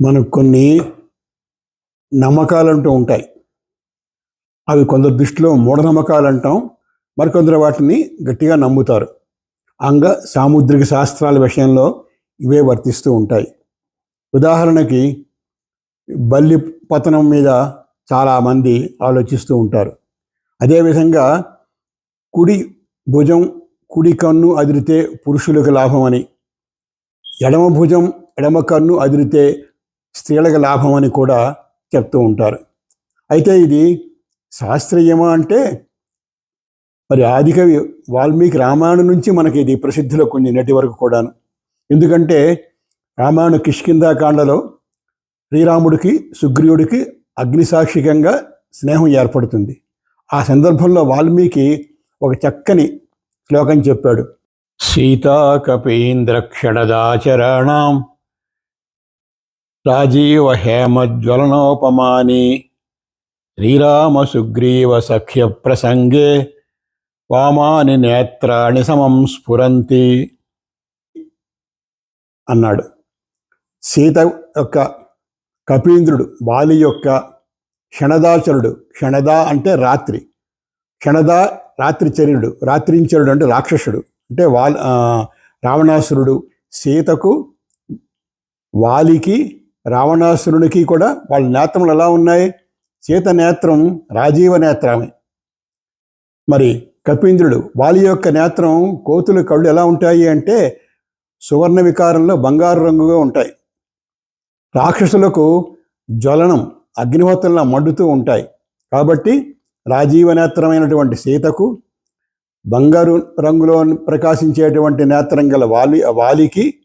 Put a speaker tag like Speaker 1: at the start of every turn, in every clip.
Speaker 1: మనకు కొన్ని నమ్మకాలు అంటూ ఉంటాయి. అవి కొందరు దృష్టిలో మూఢనమ్మకాలు అంటాం మరికొందరు వాటిని గట్టిగా నమ్ముతారు. అంగ సాముద్రిక శాస్త్రాల విషయంలో ఇవే వర్తిస్తూ ఉంటాయి. ఉదాహరణకి బల్లి పతనం మీద చాలామంది ఆలోచిస్తూ ఉంటారు. అదేవిధంగా కుడి భుజం కుడి కన్ను అదిరితే పురుషులకు లాభం అని ఎడమ భుజం ఎడమ కన్ను అదిరితే స్త్రీలకు లాభం అని కూడా చెప్తూ ఉంటారు. అయితే ఇది శాస్త్రీయమా అంటే మరి ఆదికవి వాల్మీకి రామాయణం నుంచి మనకి ఇది ప్రసిద్ధిలో కొన్ని నటి వరకు కూడాను. ఎందుకంటే రామాయణ కిష్కిందాకాండలో శ్రీరాముడికి సుగ్రీవుడికి అగ్నిసాక్షికంగా స్నేహం ఏర్పడుతుంది. ఆ సందర్భంలో వాల్మీకి ఒక చక్కని శ్లోకం చెప్పాడు. సీతాకపీంద్రక్షణదాచరణం రాజీవ హేమజ్వలనోపమాని. శ్రీరామ సుగ్రీవ సఖ్య ప్రసంగే వామాని నేత్రాణి సమం స్ఫురంతి అన్నాడు. సీత యొక్క కపీంద్రుడు బాలి యొక్క క్షణదాచరుడు క్షణద అంటే రాత్రి. క్షణద రాత్రిచరుడు రాత్రించరుడు అంటే రాక్షసుడు. అంటే వాల్ రావణాసురుడు సీతకు వాలికి రావణాసురునికి కూడా వాళ్ళ నేత్రములు ఎలా ఉన్నాయి? సీత నేత్రం రాజీవ నేత్రమే. మరి కపీంద్రుడు వాలి యొక్క నేత్రం కోతుల కళ్ళు ఎలా ఉంటాయి అంటే సువర్ణ వికారంలో బంగారు రంగుగా ఉంటాయి. రాక్షసులకు జ్వలనం అగ్నిహోత్రంలా మండుతూ ఉంటాయి. కాబట్టి రాజీవ నేత్రమైనటువంటి సీతకు బంగారు రంగులో ప్రకాశించేటువంటి నేత్రం గల వాలి వాలికి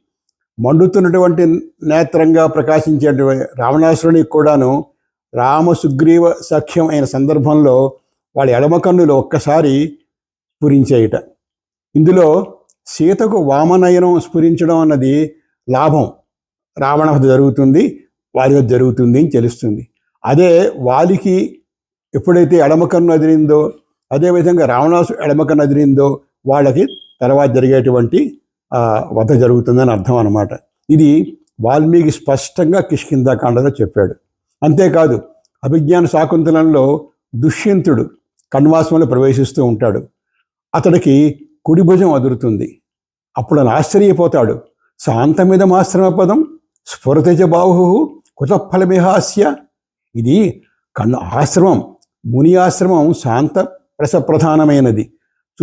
Speaker 1: మండుతున్నటువంటి నేత్రంగా ప్రకాశించేటువంటి రావణాసురునికి కూడాను రామ సుగ్రీవ సఖ్యం అయిన సందర్భంలో వాళ్ళ ఎడమ కన్నులు ఒక్కసారి స్ఫురించేయట. ఇందులో సీతకు వామనయనం స్ఫురించడం అన్నది లాభం. రావణ జరుగుతుంది వారి వద్ద జరుగుతుంది అని తెలుస్తుంది. అదే వాలికి ఎప్పుడైతే ఎడమ కన్ను అదిరిందో అదేవిధంగా రావణాసు ఎడమ కన్ను అదిరిందో వాళ్ళకి తర్వాత జరిగేటువంటి వధ జరుగుతుందని అర్థం అన్నమాట. ఇది వాల్మీకి స్పష్టంగా కిష్కిందాకాండలో చెప్పాడు. అంతేకాదు అభిజ్ఞాన శాకుంతలంలో దుష్యంతుడు కణ్వాసంలో ప్రవేశిస్తూ ఉంటాడు. అతడికి కుడి భుజం అదురుతుంది. అప్పుడు ఆయన ఆశ్చర్యపోతాడు. శాంతమిదమాశ్రమ పదం స్ఫురతజ బాహు కుతఫలమిహాస్య ఇది కన్ను ఆశ్రమం ముని ఆశ్రమం శాంత రసప్రధానమైనది.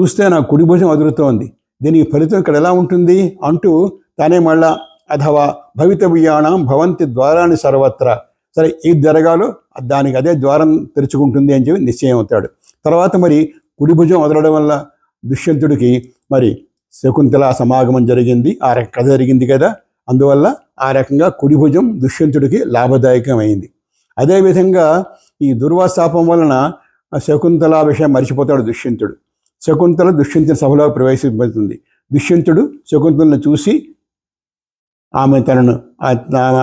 Speaker 1: చూస్తే నా కుడి భుజం అదురుతోంది. దీనికి ఫలితం ఇక్కడ ఎలా ఉంటుంది అంటూ తానే మళ్ళా అథవా భవితవ్యాణం భవంతి ద్వారాన్ని సర్వత్రా. సరే ఏది జరగాలో దానికి అదే ద్వారం తెరుచుకుంటుంది అని చెప్పి నిశ్చయం అవుతాడు. తర్వాత మరి కుడి భుజం వదలడం వల్ల దుష్యంతుడికి మరి శకుంతల సమాగమం జరిగింది ఆ రక కథ జరిగింది కదా. అందువల్ల ఆ రకంగా కుడిభుజం దుష్యంతుడికి లాభదాయకమైంది. అదేవిధంగా ఈ దుర్వాశాపం వలన శకుంతల విషయం మర్చిపోతాడు దుష్యంతుడు. శకుంతల దుష్యంతుని సభలో ప్రవేశింపబడుతుంది. దుష్యంతుడు శకుంతలను చూసి ఆమె తనను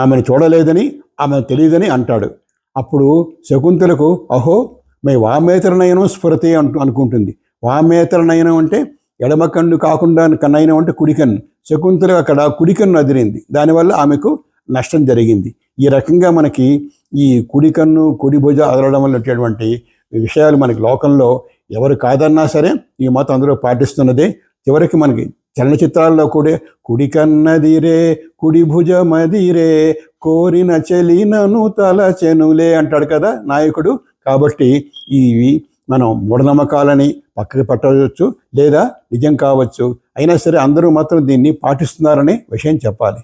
Speaker 1: ఆమెను చూడలేదని ఆమె తెలియదని అంటాడు. అప్పుడు శకుంతలకు అహో మే వామేతర నయనం స్ఫురతి అంటూ అనుకుంటుంది. వామేతర నయనం అంటే ఎడమ కన్ను కాకుండా కన్నయనం అంటే కుడి కన్ను. శకుంతల అక్కడ కుడి కన్ను అదిరింది. దానివల్ల ఆమెకు నష్టం జరిగింది. ఈ రకంగా మనకి ఈ కుడి కన్ను కుడి భుజ అదలడం వల్ల వచ్చేటువంటి విషయాలు మనకి లోకంలో ఎవరు కాదన్నా సరే ఈ మతం అందరూ పాటిస్తున్నదే. చివరికి మనకి చలనచిత్రాల్లో కూడా కుడి కన్నదిరే కుడి భుజమదిరే కోరిన చెలినను తల చెనులే అంటాడు కదా నాయకుడు. కాబట్టి ఇవి మనం మూఢనమ్మకాలని పక్కకి పట్టవచ్చు లేదా నిజం కావచ్చు. అయినా సరే అందరూ మాత్రం దీన్ని పాటిస్తున్నారనే విషయం చెప్పాలి.